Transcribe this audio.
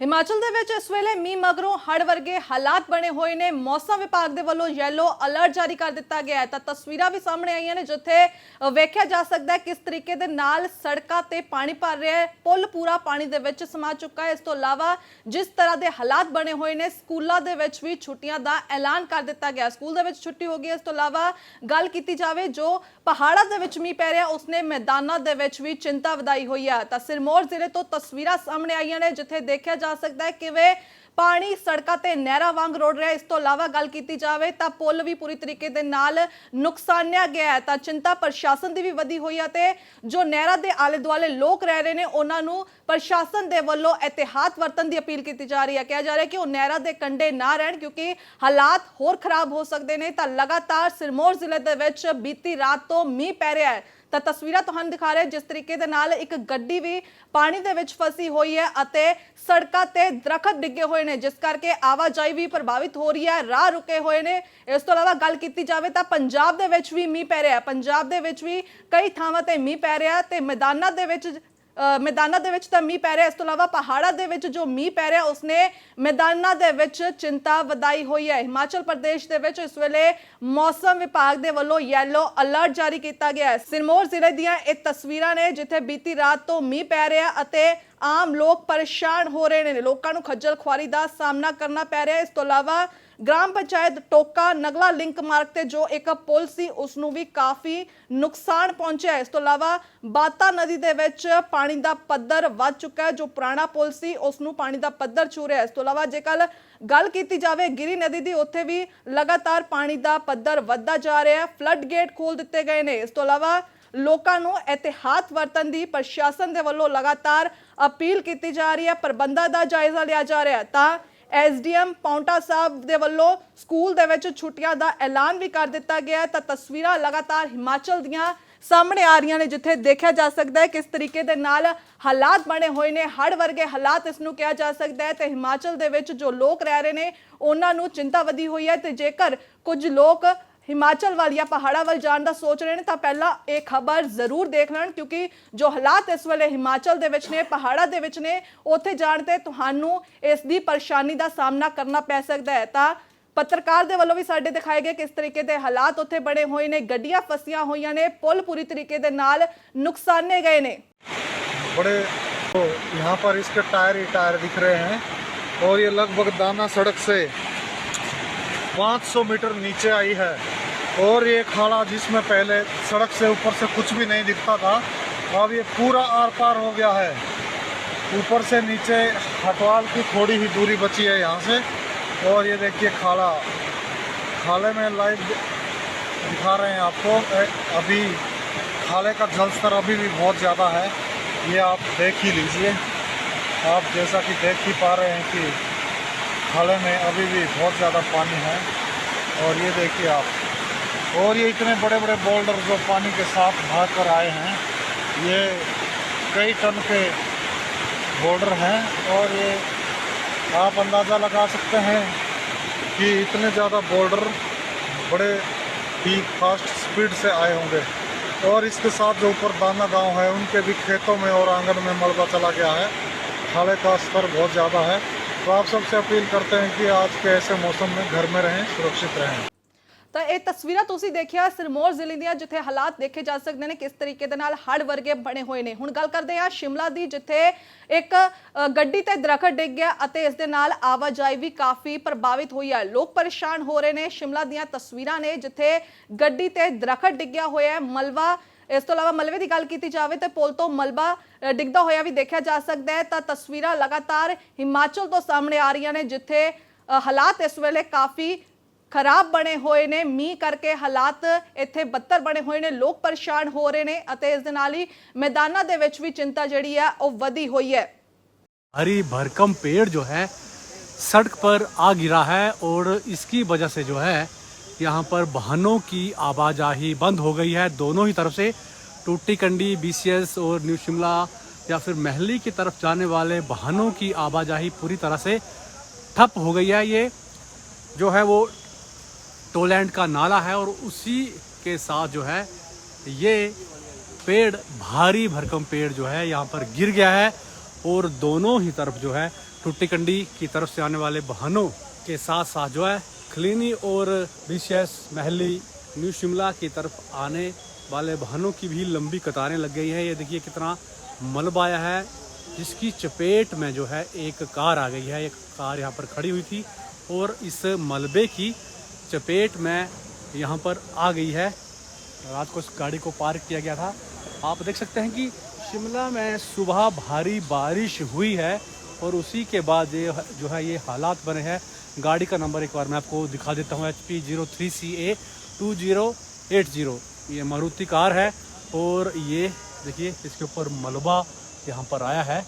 ਹਿਮਾਚਲ ਦੇ ਵਿੱਚ ਇਸ ਵੇਲੇ ਮੀਂਹ ਮਗਰੋਂ ਹੜ੍ਹ ਵਰਗੇ ਹਾਲਾਤ ਬਣੇ ਹੋਏ ਨੇ। ਮੌਸਮ ਵਿਭਾਗ ਦੇ ਵੱਲੋਂ ਯੈਲੋ ਅਲਰਟ ਜਾਰੀ ਕਰ ਦਿੱਤਾ ਗਿਆ ਹੈ। ਤਾਂ ਤਸਵੀਰਾਂ ਵੀ ਸਾਹਮਣੇ ਆਈਆਂ ਨੇ, ਜਿੱਥੇ ਵੇਖਿਆ ਜਾ ਸਕਦਾ ਹੈ ਕਿਸ ਤਰੀਕੇ ਦੇ ਨਾਲ ਸੜਕਾਂ ਤੇ ਪਾਣੀ ਭਰ ਰਿਹਾ ਹੈ। ਪੁਲ ਪੂਰਾ ਪਾਣੀ ਦੇ ਵਿੱਚ ਸਮਾ ਚੁੱਕਾ ਹੈ। ਇਸ ਤੋਂ ਇਲਾਵਾ ਜਿਸ ਤਰ੍ਹਾਂ ਦੇ ਹਾਲਾਤ ਬਣੇ ਹੋਏ ਨੇ, ਸਕੂਲਾਂ ਦੇ ਵਿੱਚ ਵੀ ਛੁੱਟੀਆਂ ਦਾ ਐਲਾਨ ਕਰ ਦਿੱਤਾ ਗਿਆ। ਸਕੂਲ ਦੇ ਵਿੱਚ ਛੁੱਟੀ ਹੋ ਗਈ ਹੈ। ਇਸ ਤੋਂ ਇਲਾਵਾ ਗੱਲ ਕੀਤੀ ਜਾਵੇ, ਜੋ ਪਹਾੜਾਂ ਦੇ ਵਿੱਚ ਮੀਂਹ ਪੈ ਰਿਹਾ, ਉਸਨੇ ਮੈਦਾਨਾਂ ਦੇ ਵਿੱਚ ਵੀ ਚਿੰਤਾ ਵਧਾਈ ਹੋਈ ਹੈ। ਤਾਂ ਸਿਰਮੌਰ ਜ਼ਿਲ੍ਹੇ ਤੋਂ ਤਸਵੀਰਾਂ ਸਾਹਮਣੇ ਆਈਆਂ ਨੇ, ਜਿੱਥੇ ਦੇਖਿਆ ਜਾ ਸਕਦਾ ਹੈ। ਕਿਵੇਂ ਪਾਣੀ ਸੜਕਾਂ ਤੇ ਨਹਿਰਾਂ ਵਾਂਗ ਰੋੜ ਰਿਹਾ ਇਸ ਤੋਂ ਇਲਾਵਾ ਗੱਲ ਕੀਤੀ ਜਾਵੇ ਤਾਂ ਪੁਲ ਵੀ ਪੂਰੀ ਤਰੀਕੇ ਦੇ ਨਾਲ ਨੁਕਸਾਨਿਆ ਗਿਆ ਹੈ। ਤਾਂ ਚਿੰਤਾ ਪ੍ਰਸ਼ਾਸਨ ਦੀ ਵੀ ਵਧੀ ਹੋਈ ਹੈ ਤੇ ਜੋ ਨਹਿਰਾਂ ਦੇ ਆਲੇ ਦੁਆਲੇ ਲੋਕ ਰਹਿ ਰਹੇ ਨੇ, ਉਹਨਾਂ ਨੂੰ ਪ੍ਰਸ਼ਾਸਨ ਦੇ ਵੱਲੋਂ ਇਤਿਹਾਤ ਵਰਤਨ ਦੀ ਅਪੀਲ ਕੀਤੀ ਜਾ ਰਹੀ ਹੈ। ਕਿਹਾ ਜਾ ਰਿਹਾ ਕਿ ਉਹ ਨਹਿਰਾਂ ਦੇ ਕੰਢੇ ਨਾ ਰਹਿਣ ਕਿਉਂਕਿ ਹਾਲਾਤ ਹੋਰ ਖਰਾਬ ਹੋ ਸਕਦੇ ਨੇ। ਤਾਂ ਲਗਾਤਾਰ ਸਿਰਮੌਰ ਜ਼ਿਲ੍ਹੇ ਦੇ ਵਿੱਚ ਬੀਤੀ ਰਾਤ ਤੋਂ ਮੀਂਹ ਪੈ ਰਿਹਾ ਹੈ। ਤਾਂ ਤਸਵੀਰਾਂ ਤੁਹਾਨੂੰ ਦਿਖਾ ਰਹੇ ਜਿਸ ਤਰੀਕੇ ਦੇ ਨਾਲ ਇੱਕ ਗੱਡੀ ਵੀ ਪਾਣੀ ਦੇ ਵਿੱਚ ਫਸੀ ਹੋਈ ਹੈ ਅਤੇ ਸੜਕਾਂ ਤੇ ਦਰਖਤ ਡਿੱਗੇ ਹੋਏ ਨੇ, ਜਿਸ ਕਰਕੇ ਆਵਾਜਾਈ ਵੀ ਪ੍ਰਭਾਵਿਤ ਹੋ ਰਹੀ ਹੈ, ਰਾਹ ਰੁਕੇ ਹੋਏ ਨੇ। ਇਸ ਤੋਂ ਇਲਾਵਾ ਗੱਲ ਕੀਤੀ ਜਾਵੇ ਤਾਂ ਪੰਜਾਬ ਦੇ ਵਿੱਚ ਵੀ ਮੀਂਹ ਪੈ ਰਿਹਾ ਹੈ। ਪੰਜਾਬ ਦੇ ਵਿੱਚ ਵੀ ਕਈ ਥਾਵਾਂ ਤੇ ਮੀਂਹ ਪੈ ਰਿਹਾ ਤੇ ਮੈਦਾਨਾਂ ਦੇ ਵਿੱਚ ਮੈਦਾਨਾਂ ਦੇ ਵਿੱਚ ਤਾਂ ਮੀਂਹ ਪੈ ਰਿਹਾ, ਇਸ ਤੋਂ ਇਲਾਵਾ ਪਹਾੜਾਂ ਦੇ ਵਿੱਚ ਜੋ ਮੀਂਹ ਪੈ ਰਿਹਾ, ਉਸਨੇ ਮੈਦਾਨਾਂ ਦੇ ਵਿੱਚ ਚਿੰਤਾ ਵਧਾਈ ਹੋਈ ਹੈ। ਹਿਮਾਚਲ ਪ੍ਰਦੇਸ਼ ਦੇ ਵਿੱਚ ਇਸ ਵੇਲੇ ਮੌਸਮ ਵਿਭਾਗ ਦੇ ਵੱਲੋਂ ਯੈਲੋ ਅਲਰਟ ਜਾਰੀ ਕੀਤਾ ਗਿਆ ਹੈ। ਸਿਰਮੌਰ ਜ਼ਿਲ੍ਹੇ ਦੀਆਂ ਇਹ ਤਸਵੀਰਾਂ ਨੇ ਜਿੱਥੇ ਬੀਤੀ ਰਾਤ ਤੋਂ ਮੀਂਹ ਪੈ ਰਿਹਾ ਅਤੇ ਆਮ ਲੋਕ ਪਰੇਸ਼ਾਨ ਹੋ ਰਹੇ ਨੇ। ਲੋਕਾਂ ਨੂੰ ਖੱਜਲ ਖੁਆਰੀ ਦਾ ਸਾਹਮਣਾ ਕਰਨਾ ਪੈ ਰਿਹਾ ਹੈ। ਇਸ ਤੋਂ ਇਲਾਵਾ ਗ੍ਰਾਮ ਪੰਚਾਇਤ ਟੋਕਾ ਨਗਲਾ ਲਿੰਕ ਮਾਰਗ ਤੇ ਜੋ ਇੱਕ ਪੁਲ ਸੀ, ਉਸ ਨੂੰ ਵੀ ਕਾਫੀ ਨੁਕਸਾਨ ਪਹੁੰਚਿਆ ਇਸ ਤੋਂ ਇਲਾਵਾ ਬਾਤਾ ਨਦੀ ਦੇ ਵਿੱਚ ਪਾਣੀ ਦਾ ਪੱਧਰ ਵੱਧ ਚੁੱਕਾ ਹੈ। ਜੋ ਪੁਰਾਣਾ ਪੁਲ ਸੀ, ਉਸ ਨੂੰ ਪਾਣੀ ਦਾ ਪੱਧਰ ਛੂ ਰਿਹਾ ਇਸ ਤੋਂ ਇਲਾਵਾ ਜੇਕਰ ਗੱਲ ਕੀਤੀ ਜਾਵੇ, ਗਿਰੀ ਨਦੀ ਦੀ, ਉੱਥੇ ਵੀ ਲਗਾਤਾਰ ਪਾਣੀ ਦਾ ਪੱਧਰ ਵੱਧਦਾ ਜਾ ਰਿਹਾ ਹੈ। ਫਲੱਡ ਗੇਟ ਖੋਲ ਦਿੱਤੇ ਗਏ ਨੇ। ਇਸ ਤੋਂ ਇਲਾਵਾ ਲੋਕਾਂ ਨੂੰ ਇਤਿਹਾਤ ਵਰਤਨ ਦੀ ਪ੍ਰਸ਼ਾਸਨ ਦੇ ਵੱਲੋਂ ਲਗਾਤਾਰ ਅਪੀਲ ਕੀਤੀ ਜਾ ਰਹੀ ਹੈ, ਪ੍ਰਬੰਧਾਂ ਦਾ ਜਾਇਜ਼ਾ ਲਿਆ ਜਾ ਰਿਹਾ ਹੈ। ਤਾਂ ਐਸਡੀਐਮ ਪੌਂਟਾ ਸਾਹਿਬ ਦੇ ਵੱਲੋਂ ਸਕੂਲ ਦੇ ਵਿੱਚ ਛੁੱਟੀਆਂ ਦਾ ਐਲਾਨ ਵੀ ਕਰ ਦਿੱਤਾ ਗਿਆ ਤਾਂ ਤਸਵੀਰਾਂ ਲਗਾਤਾਰ ਹਿਮਾਚਲ ਦੀਆਂ ਸਾਹਮਣੇ ਆ ਰਹੀਆਂ ਨੇ, ਜਿੱਥੇ ਦੇਖਿਆ ਜਾ ਸਕਦਾ ਹੈ ਕਿਸ ਤਰੀਕੇ ਦੇ ਨਾਲ ਹਾਲਾਤ ਬਣੇ ਹੋਏ ਨੇ। ਹੜ੍ਹ ਵਰਗੇ ਹਾਲਾਤ ਇਸ ਨੂੰ ਕਿਹਾ ਜਾ ਸਕਦਾ ਹੈ ਤੇ ਹਿਮਾਚਲ ਦੇ ਵਿੱਚ ਜੋ ਲੋਕ ਰਹਿ ਰਹੇ ਨੇ, ਉਹਨਾਂ ਨੂੰ ਚਿੰਤਾ ਵਧੀ ਹੋਈ ਹੈ ਤੇ ਜੇਕਰ ਕੁਝ ਲੋਕ ਹਿਮਾਚਲ ਵੱਲ ਜਾਂ ਪਹਾੜਾਂ ਵੱਲ ਜਾਣ ਦਾ ਸੋਚ ਰਹੇ ਨੇ ਤਾਂ ਪਹਿਲਾਂ ਇਹ ਖਬਰ ਜ਼ਰੂਰ ਦੇਖ ਲੈਣ ਕਿਉਂਕਿ ਜੋ ਹਾਲਾਤ ਇਸ ਵੇਲੇ ਹਿਮਾਚਲ ਦੇ ਵਿੱਚ ਨੇ ਪਹਾੜਾਂ ਦੇ ਵਿੱਚ ਨੇ ਉੱਥੇ ਜਾਣ ਤੇ ਤੁਹਾਨੂੰ ਇਸ ਦੀ ਪਰੇਸ਼ਾਨੀ ਦਾ ਸਾਹਮਣਾ ਕਰਨਾ ਪੈ ਸਕਦਾ ਹੈ ਤਾਂ ਪੱਤਰਕਾਰ ਦੇ ਵੱਲੋਂ ਵੀ ਸਾਡੇ ਦਿਖਾਏ ਗਏ ਕਿਸ ਤਰੀਕੇ ਦੇ ਹਾਲਾਤ ਉੱਥੇ ਬਣੇ ਹੋਏ ਨੇ ਗੱਡੀਆਂ ਫਸੀਆਂ ਹੋਈਆਂ ਨੇ ਪੁਲ ਪੂਰੀ ਤਰੀਕੇ ਦੇ ਨਾਲ ਨੁਕਸਾਨੇ ਗਏ ਨੇ बड़े तो यहाँ पर इसके टायर ही टायर दिख रहे हैं और ये लगभग दाना सड़क से 500 मीटर नीचे आई है और ये खाड़ा जिसमें पहले सड़क से ऊपर से कुछ भी नहीं दिखता था, अब ये पूरा आर पार हो गया है। ऊपर से नीचे हटवाल की थोड़ी ही दूरी बची है यहाँ से। और ये देखिए खाड़ा खाले में लाइव दिखा रहे हैं आपको। अभी खाले का जल स्तर अभी भी बहुत ज़्यादा है। ये आप देख ही लीजिए। आप जैसा कि देख ही पा रहे हैं कि खाले में अभी भी बहुत ज़्यादा पानी है। और ये देखिए आप। और ये इतने बड़े बड़े बोल्डर जो पानी के साथ भाग कर आए हैं, ये कई टन के बोल्डर हैं और ये आप अंदाज़ा लगा सकते हैं कि इतने ज़्यादा बोल्डर बड़े ही फास्ट स्पीड से आए होंगे। और इसके साथ जो ऊपर दाना गाँव है, उनके भी खेतों में और आँगन में मलबा चला गया है। खाले का स्तर बहुत ज़्यादा है। तो आप सबसे अपील करते हैं कि आज के ऐसे मौसम में घर में रहें, सुरक्षित रहें। ਤਾਂ ਇਹ ਤਸਵੀਰਾਂ ਤੁਸੀਂ ਦੇਖਿਆ ਸਿਰਮੌਰ ਜ਼ਿਲ੍ਹੇ ਦੀਆਂ, ਜਿੱਥੇ ਹਾਲਾਤ ਦੇਖੇ ਜਾ ਸਕਦੇ ਨੇ, ਕਿਸ ਤਰੀਕੇ ਦੇ ਨਾਲ ਹੜ੍ਹ ਵਰਗੇ ਬਣੇ ਹੋਏ ਨੇ। ਹੁਣ ਗੱਲ ਕਰਦੇ ਹਾਂ ਸ਼ਿਮਲਾ ਦੀ, ਜਿੱਥੇ ਇੱਕ ਗੱਡੀ ਤੇ ਦਰਖਤ ਡਿੱਗ ਗਿਆ ਅਤੇ ਇਸ ਦੇ ਨਾਲ ਆਵਾਜਾਈ ਵੀ ਕਾਫੀ ਪ੍ਰਭਾਵਿਤ ਹੋਈ ਹੈ। ਲੋਕ ਪਰੇਸ਼ਾਨ ਹੋ ਰਹੇ ਨੇ ਸ਼ਿਮਲਾ ਦੀਆਂ ਤਸਵੀਰਾਂ ਨੇ, ਜਿੱਥੇ ਗੱਡੀ ਤੇ ਦਰਖਤ ਡਿੱਗਿਆ ਹੋਇਆ ਹੈ। ਮਲਵਾ ਇਸ ਤੋਂ ਇਲਾਵਾ ਮਲਬੇ ਦੀ ਗੱਲ ਕੀਤੀ ਜਾਵੇ ਤੇ ਪੁਲ ਤੋਂ ਮਲਬਾ ਡਿੱਗਦਾ ਹੋਇਆ ਵੀ ਦੇਖਿਆ ਜਾ ਸਕਦਾ ਹੈ। ਤਾਂ ਤਸਵੀਰਾਂ ਲਗਾਤਾਰ ਹਿਮਾਚਲ ਤੋਂ ਸਾਹਮਣੇ ਆ ਰਹੀਆਂ ਨੇ, ਜਿੱਥੇ ਹਾਲਾਤ ਇਸ ਵੇਲੇ ਕਾਫੀ ਖਰਾਬ ਬਣੇ ਹੋਏ ਨੇ ਮੀਂਹ ਕਰਕੇ ਹਾਲਾਤ ਇੱਥੇ ਬੱਤਰ ਬਣੇ ਹੋਏ ਨੇ ਲੋਕ ਪਰੇਸ਼ਾਨ ਹੋ ਰਹੇ ਨੇ ਅਤੇ ਇਸ ਦੇ ਨਾਲ ਹੀ ਮੈਦਾਨਾਂ ਦੇ ਵਿੱਚ ਵੀ ਚਿੰਤਾ ਜਿਹੜੀ ਹੈ ਉਹ ਵਧੀ ਹੋਈ ਹੈ हरी भरकम पेड़ जो है सड़क पर आ गिरा है और इसकी वजह से जो है यहाँ पर वाहनों की आवाजाही बंद हो गई है दोनों ही तरफ से टूटी कंडी बीसीएस और न्यू शिमला या फिर महली की तरफ जाने वाले वाहनों की आवाजाही पूरी तरह से ठप हो गई है ये जो है वो टोलैंड का नाला है और उसी के साथ जो है, ये पेड़, भारी भरकम पेड़ जो है, यहाँ पर गिर गया है और दोनों ही तरफ़ जो है टुट्टी कंडी की तरफ़ से आने वाले वाहनों के साथ साथ जो है, खलीनी और बीसीएस महली, न्यू शिमला की तरफ़ आने वाले वाहनों की भी लंबी कतारें लग गई है। ये देखिए कितना मलबा आया है, जिसकी चपेट में जो है, एक कार आ गई है। एक कार यहाँ पर खड़ी हुई थी और इस मलबे की चपेट में यहाँ पर आ गई है। रात को इस गाड़ी को पार्क किया गया था। आप देख सकते हैं कि शिमला में सुबह भारी बारिश हुई है और उसी के बाद ये जो है ये हालात बने हैं। गाड़ी का नंबर एक बार मैं आपको दिखा देता हूँ। H P zero three C A two zero eight zero. ये मारुति कार है और ये देखिए, इसके ऊपर मलबा यहाँ पर आया है।